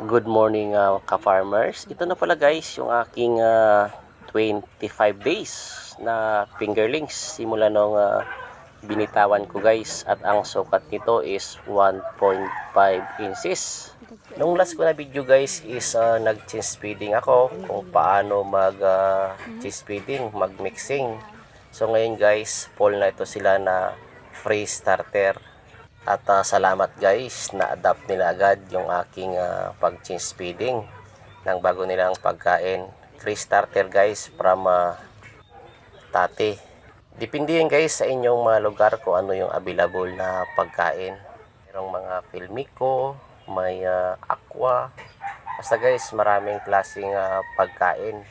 Good morning uh, ka-farmers. Ito na pala guys yung aking ah, 25 days na fingerlings simula nung ah, binitawan ko guys at ang sukat nito is 1.5 inches. Nung last ko na video guys is uh, nag-cheese feeding ako kung paano mag uh, cheese feeding, mag-mixing. So ngayon guys, full na ito sila na free starter. At ah, salamat guys, na-adapt nila agad yung aking ah, pag-change feeding ng bago nilang pagkain. Free starter guys from ah, Tati. Depende yan guys sa inyong mga lugar kung ano yung available na pagkain. Merong mga filmico, may ah, aqua. Basta guys, maraming klaseng ah, pagkain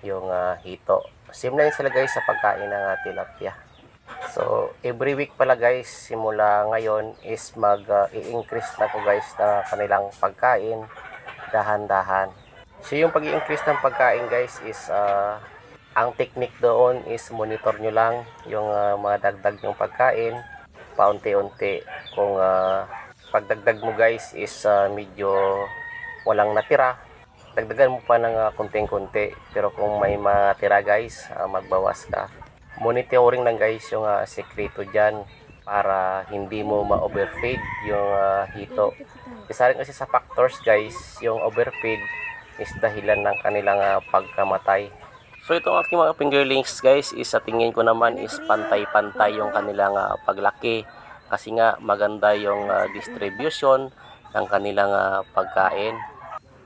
yung ah, hito. Same na sila guys sa pagkain ng uh, tilapia. So, every week pala guys, simula ngayon is mag-i-increase na ko guys na kanilang pagkain dahan-dahan. So, yung pag increase ng pagkain guys is ah, ang technique doon is monitor nyo lang yung ah, mga dagdag yung pagkain paunti-unti. Kung ah, pagdagdag mo guys is ah, medyo walang natira, dagdagan mo pa ng ah, konting-konti. Pero kung may matira guys, ah, magbawas ka monitoring lang guys yung ah, sekreto dyan para hindi mo ma-overfeed yung ah, hito. Isa rin kasi sa factors guys, yung overfeed is dahilan ng kanilang ah, pagkamatay. So itong aking mga fingerlings guys is sa tingin ko naman is pantay-pantay yung kanilang ah, paglaki kasi nga maganda yung ah, distribution ng kanilang ah, pagkain.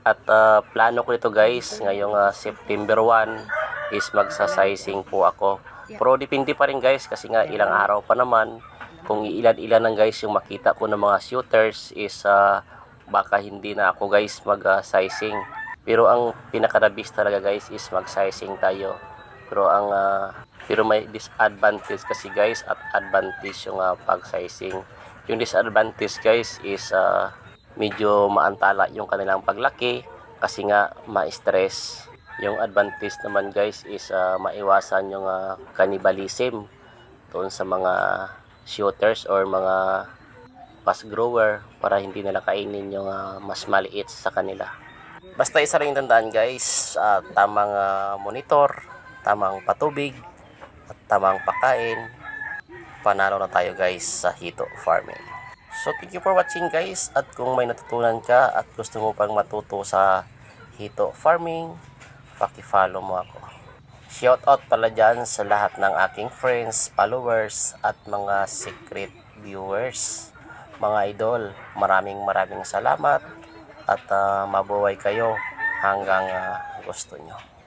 At ah, plano ko ito guys ngayong ah, September 1 is magsa-sizing po ako. Pero depende pa rin guys kasi nga ilang araw pa naman kung ilan-ilan lang guys yung makita ko ng mga shooters is ah, baka hindi na ako guys mag-sizing. Pero ang pinaka-the-best talaga guys is mag-sizing tayo. Pero ang ah, pero may disadvantage kasi guys at advantage yung ah, pag-sizing. Yung disadvantage guys is ah, medyo maantala yung kanilang paglaki kasi nga ma-stress. Yung advantage naman guys is ah, maiwasan yung ah, cannibalism doon sa mga shooters or mga fast grower para hindi nila kainin yung ah, mas maliit sa kanila. Basta isa rin tandaan guys, ah, tamang ah, monitor, tamang patubig, at tamang pakain, panalo na tayo guys sa hito farming. So thank you for watching guys at kung may natutunan ka at gusto mo pang matuto sa hito farming, paki-follow mo ako. Shout out pala dyan sa lahat ng aking friends, followers at mga secret viewers. Mga idol, maraming maraming salamat at ah, mabuhay kayo hanggang ah, gusto nyo.